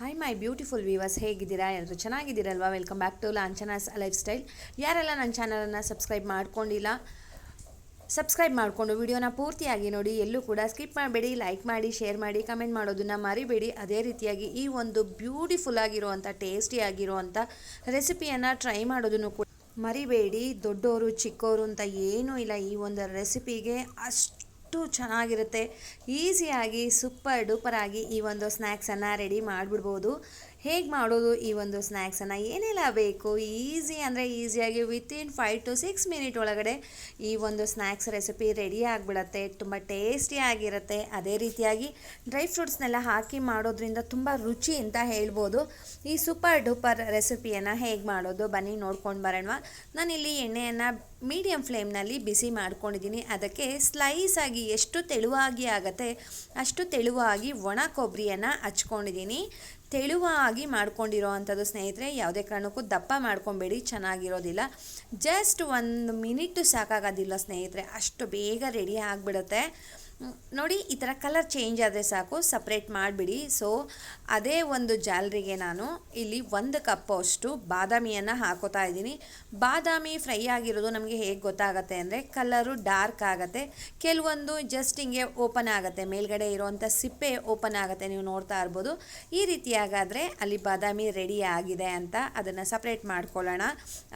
Hi my beautiful viewers ಹೇಗಿದ್ದೀರಾ? ಎಲ್ಲರೂ ಚೆನ್ನಾಗಿದ್ದೀರಲ್ವಾ? Welcome back to ಲಾಂಚನಾಸ್ lifestyle ಯಾರೆಲ್ಲ ನನ್ನ ಚಾನಲನ್ನು ಸಬ್ಸ್ಕ್ರೈಬ್ ಮಾಡ್ಕೊಂಡಿಲ್ಲ ಸಬ್ಸ್ಕ್ರೈಬ್ ಮಾಡಿಕೊಂಡು ವಿಡಿಯೋನ ಪೂರ್ತಿಯಾಗಿ ನೋಡಿ, ಎಲ್ಲೂ ಕೂಡ ಸ್ಕಿಪ್ ಮಾಡಬೇಡಿ ಲೈಕ್ ಮಾಡಿ ಶೇರ್ ಮಾಡಿ ಕಮೆಂಟ್ ಮಾಡೋದನ್ನು ಮರಿಬೇಡಿ. ಅದೇ ರೀತಿಯಾಗಿ ಈ ಒಂದು ಬ್ಯೂಟಿಫುಲ್ ಆಗಿರುವಂಥ ಟೇಸ್ಟಿ ಆಗಿರುವಂಥ ರೆಸಿಪಿಯನ್ನು ಟ್ರೈ ಮಾಡೋದನ್ನು ಕೂಡ ಮರಿಬೇಡಿ. ದೊಡ್ಡವರು ಚಿಕ್ಕವರು ಅಂತ ಏನೂ ಇಲ್ಲ ಈ ಒಂದು ರೆಸಿಪಿಗೆ ಅಷ್ಟು ಚೆನ್ನಾಗಿರುತ್ತೆ. ಈಸಿಯಾಗಿ ಸೂಪರ್ ಡೂಪರ್ ಆಗಿ ಈ ಒಂದು ಸ್ನ್ಯಾಕ್ಸನ್ನು ರೆಡಿ ಮಾಡಿಬಿಡ್ಬೋದು. ಹೇಗೆ ಮಾಡೋದು ಈ ಒಂದು ಸ್ನ್ಯಾಕ್ಸನ್ನು ಏನೆಲ್ಲ ಬೇಕು? ಈಸಿ ಅಂದರೆ ಈಸಿಯಾಗಿ within five to six minute ಒಳಗಡೆ ಈ ಒಂದು ಸ್ನ್ಯಾಕ್ಸ್ ರೆಸಿಪಿ ರೆಡಿ ಆಗಿಬಿಡತ್ತೆ. ತುಂಬ ಟೇಸ್ಟಿಯಾಗಿರುತ್ತೆ ಅದೇ ರೀತಿಯಾಗಿ ಡ್ರೈ ಫ್ರೂಟ್ಸ್ನೆಲ್ಲ ಹಾಕಿ ಮಾಡೋದ್ರಿಂದ ತುಂಬ ರುಚಿ ಅಂತ ಹೇಳ್ಬೋದು. ಈ ಸೂಪರ್ ಡೂಪರ್ ರೆಸಿಪಿಯನ್ನು ಹೇಗೆ ಮಾಡೋದು? ಬನ್ನಿ ನೋಡ್ಕೊಂಡು ಬರೋಣ. ನಾನಿಲ್ಲಿ ಎಣ್ಣೆಯನ್ನು ಮೀಡಿಯಮ್ ಫ್ಲೇಮ್ನಲ್ಲಿ ಬಿಸಿ ಮಾಡ್ಕೊಂಡಿದ್ದೀನಿ. ಅದಕ್ಕೆ ಸ್ಲೈಸ್ ಆಗಿ ಎಷ್ಟು ತೆಳುವಾಗಿ ಆಗುತ್ತೆ ಅಷ್ಟು ತೆಳುವಾಗಿ ಒಣ ಕೊಬ್ಬರಿಯನ್ನು ಹಚ್ಕೊಂಡಿದ್ದೀನಿ. ತೆಳುವಾಗಿ ಮಾಡ್ಕೊಂಡಿರೋ ಅಂಥದ್ದು ಸ್ನೇಹಿತರೆ, ಯಾವುದೇ ಕಾರಣಕ್ಕೂ ದಪ್ಪ ಮಾಡ್ಕೊಬೇಡಿ, ಚೆನ್ನಾಗಿರೋದಿಲ್ಲ. ಜಸ್ಟ್ ಒಂದು ಮಿನಿಟು ಸಾಕಾಗೋದಿಲ್ಲ ಸ್ನೇಹಿತರೆ, ಅಷ್ಟು ಬೇಗ ರೆಡಿ ಆಗಿಬಿಡುತ್ತೆ. ನೋಡಿ, ಈ ಥರ ಕಲರ್ ಚೇಂಜ್ ಆದರೆ ಸಾಕು ಸಪ್ರೇಟ್ ಮಾಡಿಬಿಡಿ. ಸೊ ಅದೇ ಒಂದು ಜಾಲರಿಗೆ ನಾನು ಇಲ್ಲಿ ಒಂದು ಕಪ್ ಅಷ್ಟು ಬಾದಾಮಿಯನ್ನು ಹಾಕೋತಾ ಇದ್ದೀನಿ. ಬಾದಾಮಿ ಫ್ರೈ ಆಗಿರೋದು ನಮಗೆ ಹೇಗೆ ಗೊತ್ತಾಗತ್ತೆ ಅಂದರೆ ಕಲರು ಡಾರ್ಕ್ ಆಗುತ್ತೆ. ಕೆಲವೊಂದು ಜಸ್ಟ್ ಹಿಂಗೆ ಓಪನ್ ಆಗುತ್ತೆ. ಮೇಲ್ಗಡೆ ಇರುವಂಥ ಸಿಪ್ಪೆ ಓಪನ್ ಆಗುತ್ತೆ, ನೀವು ನೋಡ್ತಾ ಇರ್ಬೋದು. ಈ ರೀತಿಯಾಗಾದರೆ ಅಲ್ಲಿ ಬಾದಾಮಿ ರೆಡಿ ಆಗಿದೆ ಅಂತ ಅದನ್ನು ಸಪ್ರೇಟ್ ಮಾಡ್ಕೊಳ್ಳೋಣ.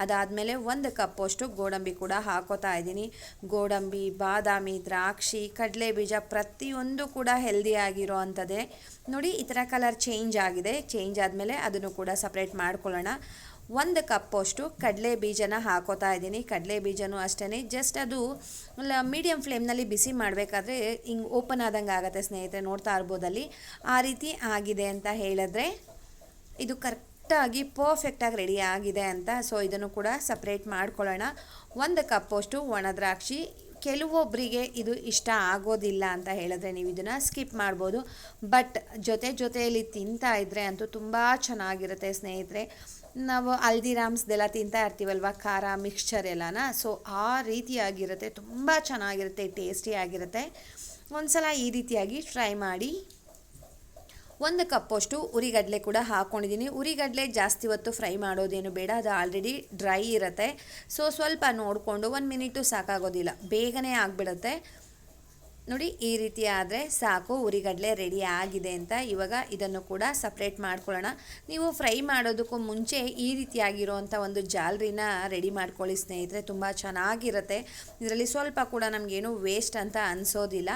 ಅದಾದಮೇಲೆ ಒಂದು ಕಪ್ಪಷ್ಟು ಗೋಡಂಬಿ ಕೂಡ ಹಾಕೋತಾ ಇದ್ದೀನಿ. ಗೋಡಂಬಿ, ಬಾದಾಮಿ, ದ್ರಾಕ್ಷಿ ಕಡಲೆ ಬೀಜ ಪ್ರತಿಯೊಂದು ಕೂಡ ಹೆಲ್ದಿ ಆಗಿರೋ ಅಂಥದ್ದೇ ನೋಡಿ, ಈ ಥರ ಕಲರ್ ಚೇಂಜ್ ಆಗಿದೆ. ಚೇಂಜ್ ಆದಮೇಲೆ ಅದನ್ನು ಕೂಡ ಸಪ್ರೇಟ್ ಮಾಡ್ಕೊಳ್ಳೋಣ. ಒಂದು ಕಪ್ಪಷ್ಟು ಕಡಲೆ ಬೀಜನ ಹಾಕೋತಾ ಇದ್ದೀನಿ. ಕಡಲೆ ಬೀಜನೂ ಅಷ್ಟೇ ಜಸ್ಟ್ ಅದು ಮೀಡಿಯಮ್ ಫ್ಲೇಮ್ನಲ್ಲಿ ಬಿಸಿ ಮಾಡಬೇಕಾದ್ರೆ ಹಿಂಗೆ ಓಪನ್ ಆದಂಗೆ ಆಗುತ್ತೆ ಸ್ನೇಹಿತರೆ, ನೋಡ್ತಾ ಇರ್ಬೋದಲ್ಲಿ. ಆ ರೀತಿ ಆಗಿದೆ ಅಂತ ಹೇಳಿದ್ರೆ ಇದು ಕರೆಕ್ಟಾಗಿ ಪರ್ಫೆಕ್ಟಾಗಿ ರೆಡಿ ಆಗಿದೆ ಅಂತ. ಸೊ ಇದನ್ನು ಕೂಡ ಸಪ್ರೇಟ್ ಮಾಡ್ಕೊಳ್ಳೋಣ. ಒಂದು ಕಪ್ಪಷ್ಟು ಒಣ ದ್ರಾಕ್ಷಿ ಕೆಲವೊಬ್ಬರಿಗೆ ಇದು ಇಷ್ಟ ಆಗೋದಿಲ್ಲ ಅಂತ ಹೇಳಿದ್ರೆ ನೀವು ಇದನ್ನು ಸ್ಕಿಪ್ ಮಾಡ್ಬೋದು. ಬಟ್ ಜೊತೆ ಜೊತೆಯಲ್ಲಿ ತಿಂತಾ ಇದ್ದರೆ ಅಂತೂ ತುಂಬ ಚೆನ್ನಾಗಿರುತ್ತೆ ಸ್ನೇಹಿತರೆ. ನಾವು ಹಲ್ದಿರಾಮ್ಸ್ದೆಲ್ಲ ತಿಂತಾ ಇರ್ತೀವಲ್ವ? ಖಾರ ಮಿಕ್ಸ್ಚರ್ ಎಲ್ಲನ? ಸೊ ಆ ರೀತಿಯಾಗಿರುತ್ತೆ. ತುಂಬ ಚೆನ್ನಾಗಿರುತ್ತೆ ಟೇಸ್ಟಿಯಾಗಿರುತ್ತೆ ಒಂದು ಸಲ ಈ ರೀತಿಯಾಗಿ ಟ್ರೈ ಮಾಡಿ ಒಂದು ಕಪ್ಪಷ್ಟು ಉರಿಗಡಲೆ ಕೂಡ ಹಾಕ್ಕೊಂಡಿದ್ದೀನಿ ಉರಿಗಡಲೆ ಜಾಸ್ತಿ ಹೊತ್ತು ಫ್ರೈ ಮಾಡೋದೇನು ಬೇಡ, ಅದು ಆಲ್ರೆಡಿ ಡ್ರೈ ಇರುತ್ತೆ. ಸೊ ಸ್ವಲ್ಪ ನೋಡಿಕೊಂಡು ಒಂದು ಮಿನಿಟು ಸಾಕಾಗೋದಿಲ್ಲ. ಬೇಗನೆ ಆಗಿಬಿಡುತ್ತೆ. ನೋಡಿ, ಈ ರೀತಿ ಆದರೆ ಸಾಕು, ಉರಿಗಡಲೆ ರೆಡಿ ಆಗಿದೆ ಅಂತ ಇವಾಗ ಇದನ್ನು ಕೂಡ ಸಪ್ರೇಟ್ ಮಾಡ್ಕೊಳ್ಳೋಣ. ನೀವು ಫ್ರೈ ಮಾಡೋದಕ್ಕೂ ಮುಂಚೆ ಈ ರೀತಿಯಾಗಿರೋವಂಥ ಒಂದು ಜಾಲರಿನ ರೆಡಿ ಮಾಡ್ಕೊಳ್ಳಿ ಸ್ನೇಹಿತರೆ, ತುಂಬ ಚೆನ್ನಾಗಿರುತ್ತೆ. ಇದರಲ್ಲಿ ಸ್ವಲ್ಪ ಕೂಡ ನಮಗೇನು ವೇಸ್ಟ್ ಅಂತ ಅನಿಸೋದಿಲ್ಲ.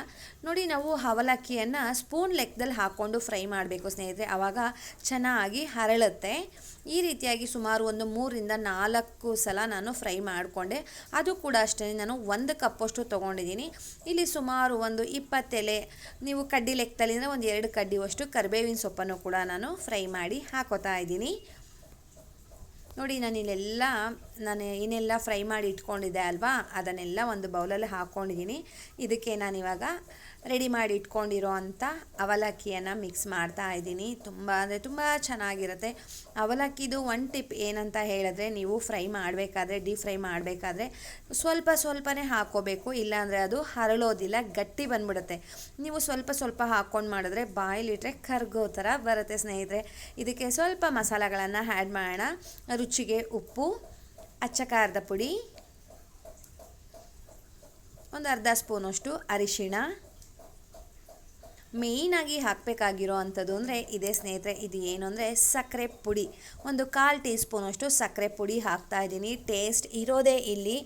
ನೋಡಿ, ನಾವು ಅವಲಕ್ಕಿಯನ್ನು ಸ್ಪೂನ್ ಲೆಕ್ಕದಲ್ಲಿ ಹಾಕ್ಕೊಂಡು ಫ್ರೈ ಮಾಡಬೇಕು ಸ್ನೇಹಿತರೆ ಆವಾಗ ಚೆನ್ನಾಗಿ ಹರಳುತ್ತೆ. ಈ ರೀತಿಯಾಗಿ ಸುಮಾರು ಒಂದು ಮೂರಿಂದ ನಾಲ್ಕು ಸಲ ನಾನು ಫ್ರೈ ಮಾಡಿಕೊಂಡೆ. ಅದು ಕೂಡ ಅಷ್ಟೇ, ನಾನು ಒಂದು ಕಪ್ಪಷ್ಟು ತೊಗೊಂಡಿದ್ದೀನಿ. ಇಲ್ಲಿ ಸುಮಾರು ಒಂದು ಇಪ್ಪತ್ತೆಲೆ. ನೀವು ಕಡ್ಡಿ ಲೆಕ್ಕದಲ್ಲಿ ಅಂದರೆ ಒಂದು ಎರಡು ಕಡ್ಡಿ ವಷ್ಟು ಕರಿಬೇವಿನ ಸೊಪ್ಪನ್ನು ಕೂಡ ನಾನು ಫ್ರೈ ಮಾಡಿ ಹಾಕೋತಾ ಇದ್ದೀನಿ. ನೋಡಿ, ನಾನಿಲ್ಲೆಲ್ಲ ನಾನು ಏನೆಲ್ಲ ಫ್ರೈ ಮಾಡಿ ಇಟ್ಕೊಂಡಿದ್ದೆ ಅಲ್ವಾ, ಅದನ್ನೆಲ್ಲ ಒಂದು ಬೌಲಲ್ಲಿ ಹಾಕ್ಕೊಂಡಿದ್ದೀನಿ. ಇದಕ್ಕೆ ನಾನಿವಾಗ ರೆಡಿ ಮಾಡಿ ಇಟ್ಕೊಂಡಿರೋ ಅಂಥ ಅವಲಕ್ಕಿಯನ್ನು ಮಿಕ್ಸ್ ಮಾಡ್ತಾ ಇದ್ದೀನಿ. ತುಂಬ ಅಂದರೆ ತುಂಬ ಚೆನ್ನಾಗಿರುತ್ತೆ. ಅವಲಕ್ಕಿದು ಒನ್ ಟಿಪ್ ಏನಂತ ಹೇಳಿದ್ರೆ, ನೀವು ಫ್ರೈ ಮಾಡಬೇಕಾದ್ರೆ, ಡೀಪ್ ಫ್ರೈ ಮಾಡಬೇಕಾದ್ರೆ ಸ್ವಲ್ಪ ಸ್ವಲ್ಪನೇ ಹಾಕ್ಕೋಬೇಕು ಇಲ್ಲಾಂದರೆ ಅದು ಹರಳೋದಿಲ್ಲ, ಗಟ್ಟಿ ಬಂದ್ಬಿಡುತ್ತೆ. ನೀವು ಸ್ವಲ್ಪ ಸ್ವಲ್ಪ ಹಾಕ್ಕೊಂಡು ಮಾಡಿದ್ರೆ ಬಾಯಲ್ಲಿಟ್ರೆ ಕರ್ಗೋ ಥರ ಬರುತ್ತೆ ಸ್ನೇಹಿತರೆ. ಇದಕ್ಕೆ ಸ್ವಲ್ಪ ಮಸಾಲೆಗಳನ್ನು ಆ್ಯಡ್ ಮಾಡೋಣ. ರುಚಿಗೆ ಉಪ್ಪು ಅಚ್ಚ ಖಾರದ ಪುಡಿ ಒಂದು ಅರ್ಧ ಸ್ಪೂನಷ್ಟು ಅರಿಶಿಣ ಮೇಯ್ನಾಗಿ ಹಾಕಬೇಕಾಗಿರೋ ಅಂಥದ್ದು ಅಂದರೆ ಇದೇ ಸ್ನೇಹಿತರೆ, ಇದು ಏನು ಅಂದರೆ ಸಕ್ಕರೆ ಪುಡಿ. ಒಂದು ಕಾಲು ಟೀ ಸ್ಪೂನಷ್ಟು ಸಕ್ಕರೆ ಪುಡಿ ಹಾಕ್ತಾ ಇದ್ದೀನಿ. ಟೇಸ್ಟ್ ಇರೋದೇ ಇಲ್ಲಿ.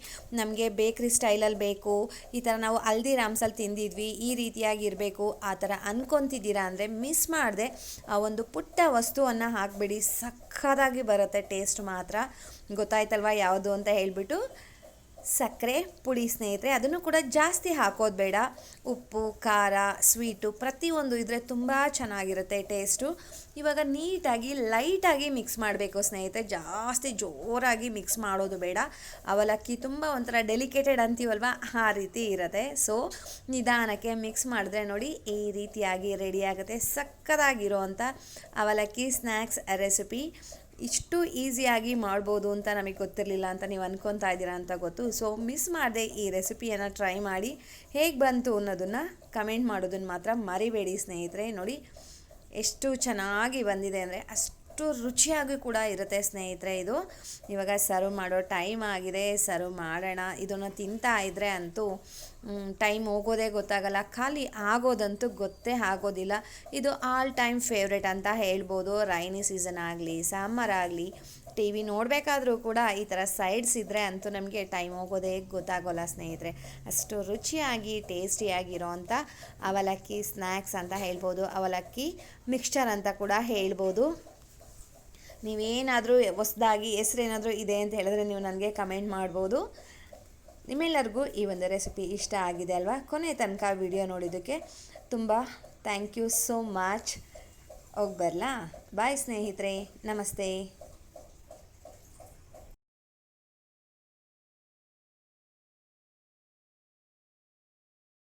ನಮಗೆ ಬೇಕ್ರಿ ಸ್ಟೈಲಲ್ಲಿ ಬೇಕು. ಈ ಥರ ನಾವು ಹಲ್ದಿರಾಮ್ಸಲ್ಲಿ ತಿಂದಿದ್ವಿ. ಈ ರೀತಿಯಾಗಿ ಇರಬೇಕು. ಆ ಥರ ಅಂದ್ಕೊತಿದ್ದೀರಾ ಅಂದರೆ ಮಿಸ್ ಮಾಡದೆ. ಆ ಒಂದು ಪುಟ್ಟ ವಸ್ತುವನ್ನು ಹಾಕಿಬಿಡಿ. ಸಕ್ಕದಾಗಿ ಬರುತ್ತೆ ಟೇಸ್ಟ್ ಮಾತ್ರ. ಗೊತ್ತಾಯ್ತಲ್ವಾ ಯಾವುದು ಅಂತ ಹೇಳಿಬಿಟ್ಟು ಸಕ್ಕರೆ, ಪುಡಿ ಸ್ನೇಹಿತರೆ, ಅದನ್ನು ಕೂಡ ಜಾಸ್ತಿ ಹಾಕೋದು ಬೇಡ. ಉಪ್ಪು, ಖಾರ ಸ್ವೀಟು ಪ್ರತಿಯೊಂದು ಇದ್ರೆ ತುಂಬ ಚೆನ್ನಾಗಿರುತ್ತೆ ಟೇಸ್ಟು ಇವಾಗ ನೀಟಾಗಿ ಲೈಟಾಗಿ ಮಿಕ್ಸ್ ಮಾಡಬೇಕು ಸ್ನೇಹಿತರೆ. ಜಾಸ್ತಿ ಜೋರಾಗಿ ಮಿಕ್ಸ್ ಮಾಡೋದು ಬೇಡ. ಅವಲಕ್ಕಿ ತುಂಬ ಒಂಥರ ಡೆಲಿಕೇಟೆಡ್ ಅಂತೀವಲ್ವ? ಆ ರೀತಿ ಇರುತ್ತೆ. ಸೊ ನಿಧಾನಕ್ಕೆ ಮಿಕ್ಸ್ ಮಾಡಿದ್ರೆ ನೋಡಿ ಈ ರೀತಿಯಾಗಿ ರೆಡಿಯಾಗುತ್ತೆ ಸಕ್ಕದಾಗಿರೋ ಅಂಥ ಅವಲಕ್ಕಿ ಸ್ನ್ಯಾಕ್ಸ್ ರೆಸಿಪಿ ಇಷ್ಟು ಈಸಿಯಾಗಿ ಮಾಡ್ಬೋದು ಅಂತ ನಮಗೆ ಗೊತ್ತಿರಲಿಲ್ಲ ಅಂತ ನೀವು ಅನ್ಕೊತಾ ಇದ್ದೀರಾ ಅಂತ ಗೊತ್ತು. ಸೊ ಮಿಸ್ ಮಾಡದೆ ಈ ರೆಸಿಪಿಯನ್ನು ಟ್ರೈ ಮಾಡಿ. ಹೇಗೆ ಬಂತು ಅನ್ನೋದನ್ನು ಕಮೆಂಟ್ ಮಾಡೋದನ್ನು ಮಾತ್ರ ಮರಿಬೇಡಿ ಸ್ನೇಹಿತರೆ. ನೋಡಿ, ಎಷ್ಟು ಚೆನ್ನಾಗಿ ಬಂದಿದೆ ಅಂದರೆ ಅಷ್ಟು ರುಚಿಯಾಗಿ ಕೂಡ ಇರುತ್ತೆ ಸ್ನೇಹಿತರೆ ಇದು. ಇವಾಗ ಸರ್ವ್ ಮಾಡೋ ಟೈಮ್ ಆಗಿದೆ ಸರ್ವ್ ಮಾಡೋಣ, ಇದನ್ನು ತಿಂತಾ ಇದ್ದರೆ ಅಂತೂ ಟೈಮ್ ಹೋಗೋದೇ ಗೊತ್ತಾಗಲ್ಲ, ಖಾಲಿ ಆಗೋದಂತೂ ಗೊತ್ತೇ ಆಗೋದಿಲ್ಲ. ಇದು ಆಲ್ ಟೈಮ್ ಫೇವ್ರೆಟ್ ಅಂತ ಹೇಳ್ಬೋದು. ರೈನಿ ಸೀಸನ್ ಆಗಲಿ ಸಮ್ಮರ್ ಆಗಲಿ ಟಿ ವಿ ನೋಡಬೇಕಾದ್ರೂ ಕೂಡ ಈ ಥರ ಸೈಡ್ಸ್ ಇದ್ದರೆ ಅಂತೂ ನಮಗೆ ಟೈಮ್ ಹೋಗೋದೇ ಗೊತ್ತಾಗೋಲ್ಲ ಸ್ನೇಹಿತರೆ. ಅಷ್ಟು ರುಚಿಯಾಗಿ ಟೇಸ್ಟಿಯಾಗಿರೋ ಅಂಥ ಅವಲಕ್ಕಿ ಸ್ನ್ಯಾಕ್ಸ್ ಅಂತ ಹೇಳ್ಬೋದು. ಅವಲಕ್ಕಿ ಮಿಕ್ಸ್ಚರ್ ಅಂತ ಕೂಡ ಹೇಳ್ಬೋದು. ನೀವೇನಾದರೂ ಹೊಸ್ದಾಗಿ ಹೆಸ್ರೇನಾದರೂ ಇದೆ ಅಂತ ಹೇಳಿದ್ರೆ ನೀವು ನನಗೆ ಕಮೆಂಟ್ ಮಾಡ್ಬೋದು. ನಿಮ್ಮೆಲ್ಲರಿಗೂ ಈ ಒಂದು ರೆಸಿಪಿ ಇಷ್ಟ ಆಗಿದೆ ಅಲ್ವಾ? ಕೊನೆ ತನಕ ವಿಡಿಯೋ ನೋಡಿದ್ದಕ್ಕೆ ತುಂಬ ಥ್ಯಾಂಕ್ ಯು ಸೋ ಮಚ್ ಹೋಗಿ ಬರಲಾ? ಬಾಯ್ ಸ್ನೇಹಿತರೆ. ನಮಸ್ತೆ.